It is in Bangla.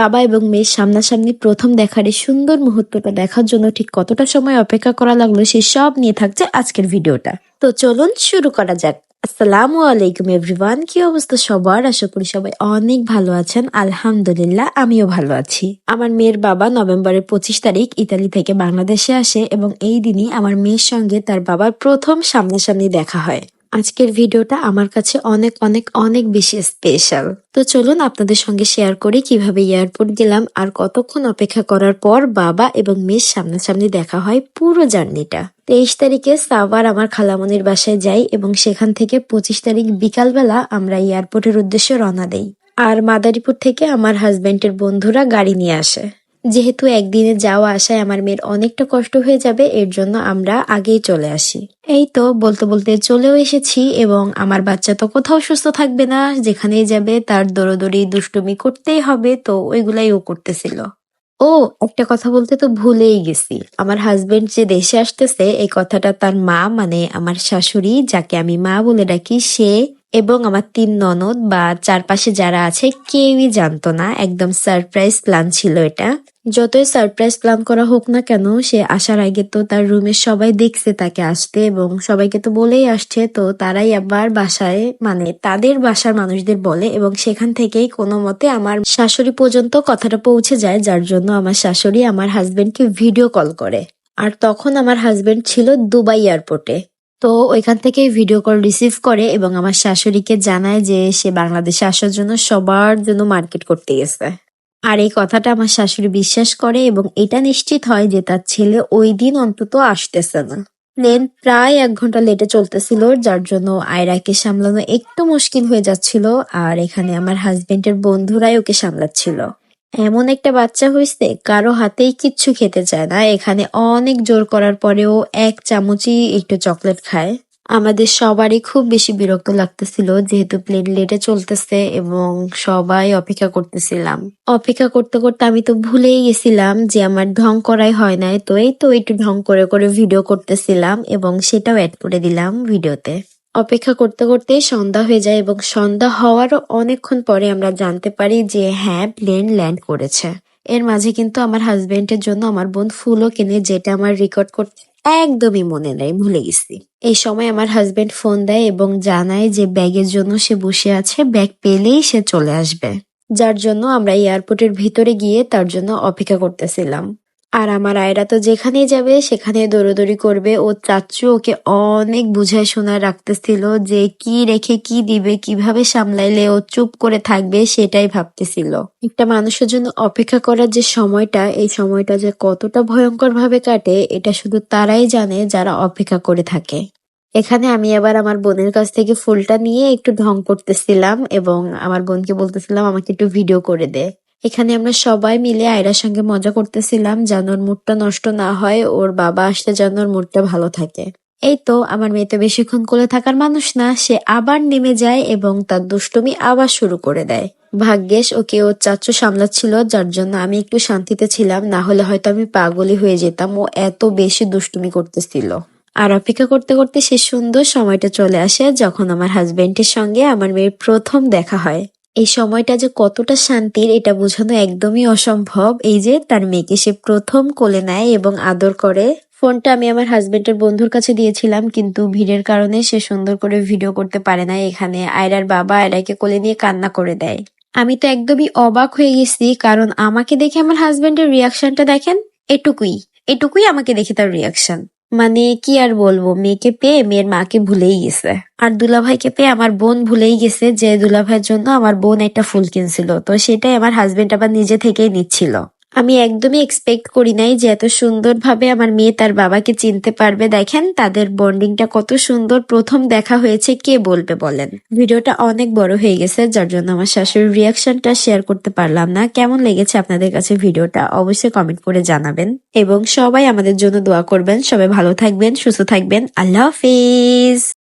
বাবা এবং মেয়ের সামনাসামনি প্রথম দেখার এই সুন্দর মুহূর্তটা দেখার জন্য ঠিক কতটা সময় অপেক্ষা করা লাগল সে সব নিয়ে থাকছে আজকের ভিডিওটা। তো চলুন শুরু করা যাক। আসসালামু আলাইকুম এভরিওয়ান, কি অবস্থা সবার? আশা করি সবাই অনেক ভালো আছেন। আলহামদুলিল্লাহ, আমিও ভালো আছি। আমার মেয়ের বাবা নভেম্বরের পঁচিশ তারিখ ইতালি থেকে বাংলাদেশে আসে এবং এই দিনই আমার মেয়ের সঙ্গে তার বাবার প্রথম সামনাসামনি দেখা হয়। আজকের ভিডিওটা আমার কাছে অনেক অনেক অনেক বেশি স্পেশাল তো চলুন আপনাদের সঙ্গে শেয়ার করি কীভাবে এয়ারপোর্ট গেলাম আর কতক্ষণ অপেক্ষা করার পর বাবা এবং মেয়ের সামনাসামনি দেখা হয় পুরো জার্নিটা। তেইশ তারিখে সাভার আমার খালামনির বাসায় যাই এবং সেখান থেকে পঁচিশ তারিখ বিকালবেলা আমরা এয়ারপোর্টের উদ্দেশ্যে রওনা দেই। আর মাদারীপুর থেকে আমার হাজবেন্ডের বন্ধুরা গাড়ি নিয়ে আসে। যেহেতু একদিনে যাওয়া আসায় আমার মেয়ের অনেকটা কষ্ট হয়ে যাবে, এর জন্য আমরা আগেই চলে আসি। এই তো বলতে বলতে চলেও এসেছি এবং আমার বাচ্চা তো কোথাও সুস্থ থাকবে না, যেখানেই যাবে তার দৌড়দৌড়ি দুষ্টুমি করতেই হবে, তো ওইগুলাই ও করতেছিল। ও, একটা কথা বলতে তো ভুলেই গেছি। আমার হাজবেন্ড যে দেশে আসতেছে, এই কথাটা তার মা মানে আমার শাশুড়ি, যাকে আমি মা বলে ডাকি, সে এবং আমার তিন ননদ বা চারপাশে যারা আছে, কেউই জানতো না। একদম সারপ্রাইজ প্ল্যান ছিল এটা। যতই সারপ্রাইজ প্ল্যান করা হোক না কেন, সে আসার আগে তো তার রুমের সবাই দেখছে তাকে আসতে এবং সবাইকে তো বলেই আসছে। তো তারাই আবার বাসায় মানে তাদের বাসার মানুষদের বলে এবং সেখান থেকেই কোনো মতে আমার শাশুড়ি পর্যন্ত কথাটা পৌঁছে যায়, যার জন্য আমার শাশুড়ি আমার হাজবেন্ডকে ভিডিও কল করে। আর তখন আমার হাজবেন্ড ছিল দুবাই এয়ারপোর্টে তো ওইখান থেকে ভিডিও কল রিসিভ করে এবং আমার শাশুড়িকে জানায় যে সে বাংলাদেশে আসার জন্য সবার জন্য মার্কেট করতে গেছে। আর এই কথাটা আমার শাশুড়ি বিশ্বাস করে এবং এটা নিশ্চিত হয় যে তার ছেলে ওই দিন অন্তত আসতেছে না। প্লেন প্রায় এক ঘণ্টা লেটে চলতেছিল, যার জন্য আয়রাকে সামলানো একটু মুশকিল হয়ে যাচ্ছিল আর এখানে আমার হাজবেন্ডের বন্ধুরাই ওকে সামলাচ্ছিল। এমন একটা বাচ্চা হয়েছে, কারও হাতেই কিচ্ছু খেতে চায় না। এখানে অনেক জোর করার পরেও এক চামচই একটু চকলেট খায়। আমাদের সবারই খুব বেশি বিরক্ত লাগতেছিল, যেহেতু প্লেন লেটে চলতেছে এবং সবাই অপেক্ষা করতেছিলাম। অপেক্ষা করতে করতে আমি তো ভুলেই গেছিলাম যে আমার ঢং করাই হয় নাই। তো এই তো একটু ঢং করে করে ভিডিও করতেছিলাম এবং সেটাও অ্যাড করে দিলাম ভিডিওতে অপেক্ষা করতে করতে সন্ধ্যা হয়ে যায় এবং সন্ধ্যা হওয়ারও অনেকক্ষণ পরে আমরা জানতে পারি যে হ্যাঁ প্লেন ল্যান্ড করেছে। এর মাঝে কিন্তু আমার হাজবেন্ডের জন্য আমার বোন ফুলও কিনে, যেটা আমার রেকর্ড করতে একদমই মনে নেই, ভুলে গেছি। এই সময় আমার হাজবেন্ড ফোন দেয় এবং জানায় যে, ব্যাগের জন্য সে বসে আছে, ব্যাগ পেলেই সে চলে আসবে। যার জন্য আমরা এয়ারপোর্টের ভিতরে গিয়ে তার জন্য অপেক্ষা করতেছিলাম। আর আমার আয়রা তো যেখানেই যাবে সেখানে দৌড়দৌড়ি করবে। ও চাচ্চু ওকে অনেক বুঝায় শোনায়, রাখতেছিল যে কি রেখে কি দিবে, কীভাবে সামলাইলে ও চুপ করে থাকবে সেটাই ভাবতেছিল। একটা মানুষের জন্য অপেক্ষা করার যে সময়টা, এই সময়টা যে কতটা ভয়ঙ্কর ভাবে কাটে, এটা শুধু তারাই জানে যারা অপেক্ষা করে থাকে। এখানে আমি আবার আমার বোনের কাছ থেকে ফুলটা নিয়ে একটু ঢং করতেছিলাম এবং আমার বোনকে বলতেছিলাম, আমাকে একটু ভিডিও করে দে। এখানে আমরা সবাই মিলে আয়রার সঙ্গে মজা করতেছিলাম, যেন ওর মুডটা নষ্ট না হয়, ওর বাবা আসলে যেন ওর মুডটা ভালো থাকে। এই তো, আমার মেয়ে তো বেশিক্ষণ কোলে থাকার মানুষ না, সে আবার নেমে যায় এবং তার দুষ্টুমি আবার শুরু করে দেয়। ভাগ্যেশ ওকে ওর চাচ্চু সামলাচ্ছিল, যার জন্য আমি একটু শান্তিতে ছিলাম, না হলে হয়তো আমি পাগলই হয়ে যেতাম, ও এত বেশি দুষ্টুমি করতেছিল। আর অপেক্ষা করতে করতে সে সুন্দর সময়টা চলে আসে, যখন আমার হাজবেন্ডের সঙ্গে আমার মেয়ের প্রথম দেখা হয়। এই সময়টা যে কতটা শান্তির, এটা বোঝানো একদমই অসম্ভব। এই যে তার মেয়েকে সে প্রথম কোলে নেয় এবং আদর করে। ফোনটা আমি আমার হাজবেন্ডের বন্ধুর কাছে দিয়েছিলাম, কিন্তু ভিড়ের কারণে সে সুন্দর করে ভিডিও করতে পারে না এখানে আয়রার বাবা আয়রাকে কোলে নিয়ে কান্না করে দেয়। আমি তো একদমই অবাক হয়ে গেছি, কারণ আমাকে দেখে আমার হাজবেন্ডের রিয়াকশনটা দেখেন, এটুকুই। এটুকুই আমাকে দেখে তার রিয়াকশন মানে কি আর বলব? মেয়েকে পেয়ে মেয়ের মাকে ভুলেই গেছে। আর দুলাভাইকে পেয়ে আমার বোন ভুলেই গেছে যে দুলাভাইয়ের জন্য আমার বোন একটা ফুল কিনছিল। তো সেটাই আমার হাজবেন্ড আবার নিজে থেকেই নিচ্ছিল। আমি একদমই এক্সপেক্ট করি নাই যে এত সুন্দরভাবে আমার মেয়ে তার বাবাকে চিনতে পারবে। দেখেন তাদের বন্ডিংটা কত সুন্দর। প্রথম দেখা হয়েছে কে বলবে বলেন। ভিডিওটা অনেক বড় হয়ে গেছে, যার জন্য আমার শাশুড়ির রিয়াকশনটা শেয়ার করতে পারলাম না। কেমন লেগেছে আপনাদের কাছে ভিডিওটা অবশ্যই কমেন্ট করে জানাবেন। এবং সবাই আমাদের জন্য দোয়া করবেন। সবাই ভালো থাকবেন, সুস্থ থাকবেন। আল্লাহ হাফিজ!